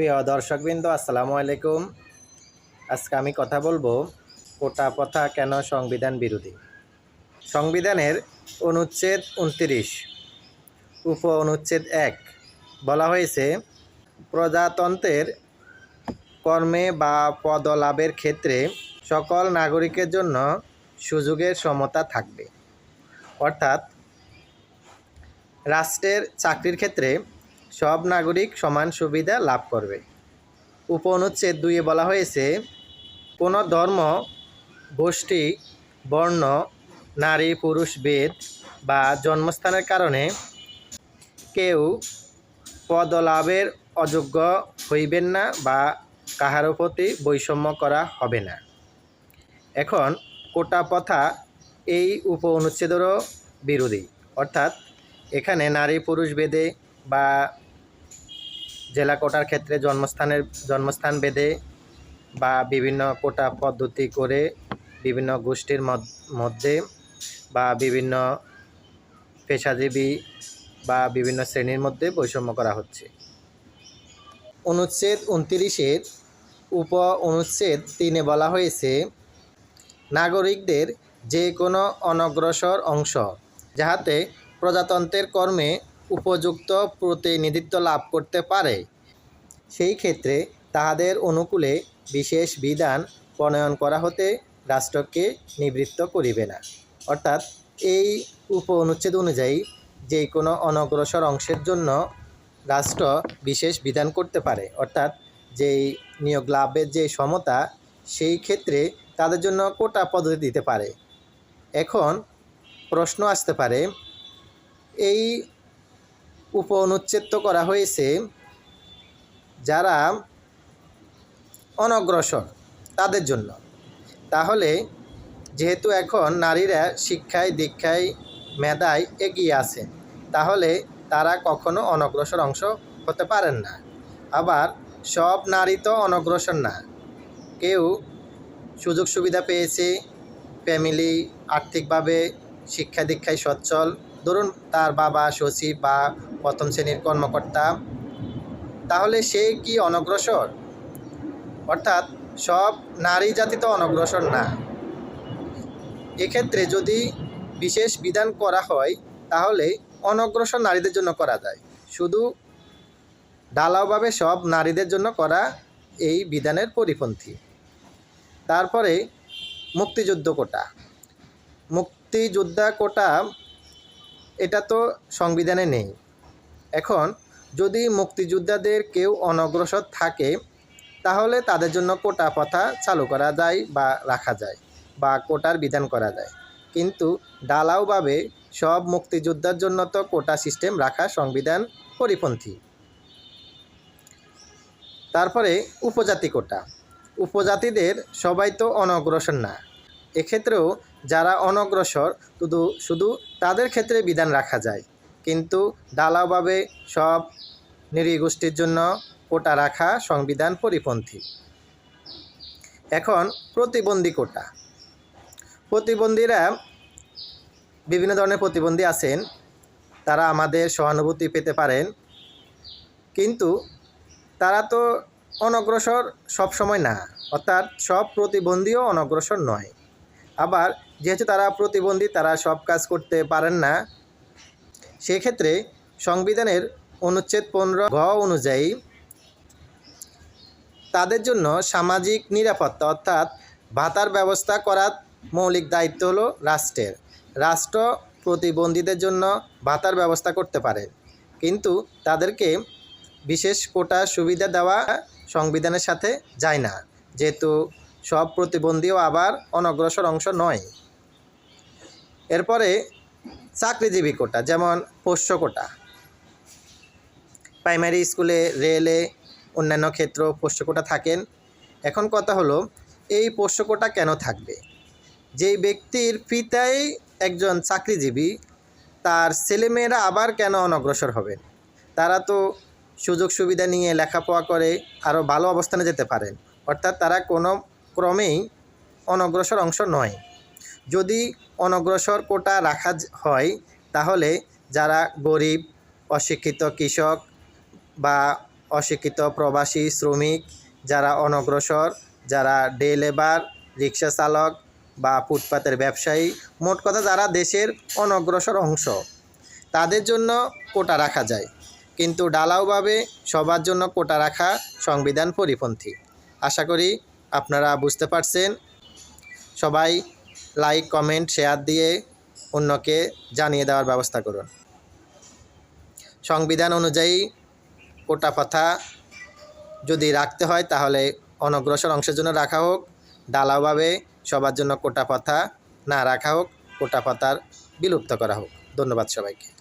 প্রিয় দর্শকবৃন্দ, আসসালামু আলাইকুম। আজকে আমি কথা বলব কোটা প্রথা কেন সংবিধান বিরোধী? সংবিধানের অনুচ্ছেদ উনত্রিশ, উপ অনুচ্ছেদ এক বলা হয়েছে, প্রজাতন্ত্রের কর্মে বা পদলাভের ক্ষেত্রে সকল নাগরিকের জন্য সুযোগের সমতা থাকবে। অর্থাৎ, রাষ্ট্রের চাকরির ক্ষেত্রে সব নাগরিক সমান সুবিধা লাভ করবে। উপ অনুচ্ছেদ দুইয়ে বলা হয়েছে, কোনো ধর্ম, গোষ্ঠী, বর্ণ, নারী, পুরুষ, বেদ বা জন্মস্থানের কারণে কেউ পদলাভের অযোগ্য হইবেন না বা কাহারও প্রতি বৈষম্য করা হবে না। এখন কোটা প্রথা এই উপ অনুচ্ছেদেরও বিরোধী। অর্থাৎ এখানে নারী, পুরুষ ভেদে বা জেলা কোটার ক্ষেত্রে জন্মস্থানের, জন্মস্থান ভেদে বা বিভিন্ন কোটা পদ্ধতি করে বিভিন্ন গোষ্ঠীর মধ্যে বা বিভিন্ন পেশাজীবী বা বিভিন্ন শ্রেণির মধ্যে বৈষম্য করা হচ্ছে। অনুচ্ছেদ উনত্রিশের উপ অনুচ্ছেদ তিনে বলা হয়েছে, নাগরিকদের যে কোনো অনগ্রসর অংশ যাহাতে প্রজাতন্ত্রের কর্মে উপযুক্ত প্রতিনিধিত্ব লাভ করতে পারে। সেই ক্ষেত্রে তাহাদের অনুকূলে বিশেষ বিধান প্রণয়ন করা হতে রাষ্ট্রকে নিবৃত্ত করিবে না। অর্থাৎ এই উপ অনুচ্ছেদ অনুযায়ী যে কোনো অনগ্রসর অংশের জন্য রাষ্ট্র বিশেষ বিধান করতে পারে। অর্থাৎ যেই নিয়োগ লাভের যে সমতা, সেই ক্ষেত্রে তাদের জন্য কোটা পদ্ধতি দিতে পারে। এখন প্রশ্ন আসতে পারে, এই উপ অনুচ্ছেদ করা হয়েছে যারা অনগ্রসর তাদের জন্য। তাহলে যেহেতু এখন নারীরা শিক্ষায়, দীক্ষায়, মেধায় এগিয়ে আছে তাহলে তারা কখনো অনগ্রসর অংশ হতে পারেন না। আবার সব নারী তো অনগ্রসর না। কেউ সুযোগ সুবিধা পেয়েছে ফ্যামিলি আর্থিকভাবে শিক্ষা দীক্ষায় সচ্ছল ধরুন তার বাবা সচিব বা প্রথম শ্রেণির কর্মকর্তা, তাহলে সে কি অনগ্রসর? অর্থাৎ সব নারী জাতি তো অনগ্রসর না। এক্ষেত্রে যদি বিশেষ বিধান করা হয়, তাহলে অনগ্রসর নারীদের জন্য করা যায়। শুধু ঢালাওভাবে সব নারীদের জন্য করা এই বিধানের পরিপন্থী। তারপরে মুক্তিযুদ্ধ কোটা। মুক্তিযোদ্ধা কোটা এটা তো সংবিধানে নেই। এখন যদি মুক্তিযোদ্ধাদের কেউ অনগ্রসর থাকে, তাহলে তাদের জন্য কোটা প্রথা চালু করা যায় বা রাখা যায় বা কোটার বিধান করা যায়। কিন্তু ডালাওভাবে সব মুক্তিযোদ্ধার জন্য তো কোটা সিস্টেম রাখা সংবিধান পরিপন্থী। তারপরে উপজাতি কোটা। উপজাতিদের সবাই তো অনগ্রসর না। এক্ষেত্রেও যারা অনগ্রসর, শুধু শুধু তাদের ক্ষেত্রে বিধান রাখা যায়। কিন্তু ডালাওভাবে সব নৃগোষ্ঠীর জন্য কোটা রাখা সংবিধান পরিপন্থী। এখন প্রতিবন্ধী কোটা। প্রতিবন্ধীরা বিভিন্ন ধরনের প্রতিবন্ধী আছেন, তারা আমাদের সহানুভূতি পেতে পারেন, কিন্তু তারা তো অনগ্রসর সব সময় না, অর্থাৎ সব প্রতিবন্ধীও অনগ্রসর নয়। আবার যেহেতু তারা প্রতিবন্ধী, তারা সব কাজ করতে পারেন না, সেক্ষেত্রে সংবিধানের অনুচ্ছেদ পনেরো ঘ অনুযায়ী তাদের জন্য সামাজিক নিরাপত্তা অর্থাৎ ভাতার ব্যবস্থা করার মৌলিক দায়িত্ব হলো রাষ্ট্রের। রাষ্ট্র প্রতিবন্ধীদের জন্য ভাতার ব্যবস্থা করতে পারে, কিন্তু তাদেরকে বিশেষ কোটা সুবিধা দেওয়া সংবিধানের সাথে যায় না, যেহেতু সব প্রতিবন্ধীও আবার অনগ্রসর অংশ নয়। এরপরে চাকরিজীবী কোটা, যেমন পোষ্য কোটা। প্রাইমারি স্কুলে, রেলে অন্যান্য ক্ষেত্র পোষ্য কোটা থাকেন। এখন কথা হলো, এই পোষ্য কোটা কেন থাকবে? যেই ব্যক্তির পিতাই একজন চাকরিজীবী, তার ছেলেমেয়েরা আবার কেন অনগ্রসর হবেন? তারা তো সুযোগ সুবিধা নিয়ে লেখাপড়া করে আরও ভালো অবস্থানে যেতে পারেন। অর্থাৎ তারা কোনো ক্রমেই অনগ্রসর অংশ নয়। যদি অনগ্রসর কোটা রাখা হয়, তাহলে যারা গরিব, অশিক্ষিত কৃষক বা অশিক্ষিত প্রবাসী শ্রমিক, যারা অনগ্রসর, যারা ডে লেবার, রিক্সা চালক বা ফুটপাতের ব্যবসায়ী, মোট কথা যারা দেশের অনগ্রসর অংশ, তাদের জন্য কোটা রাখা যায়। কিন্তু ডালাওভাবে সবার জন্য কোটা রাখা সংবিধান পরিপন্থী। আশা করি আপনারা বুঝতে পারছেন। সবাই লাইক, কমেন্ট, শেয়ার দিয়ে অন্যকে জানিয়ে দেওয়ার ব্যবস্থা করুন। সংবিধান অনুযায়ী কোটা কথা যদি রাখতে হয় তাহলে অনগ্রসর অংশের জন্য রাখা হোক, ডালাওভাবে সবার জন্য কোটা কথা না রাখা হোক, কোটা পাতার বিলুপ্ত করা হোক। ধন্যবাদ সবাইকে।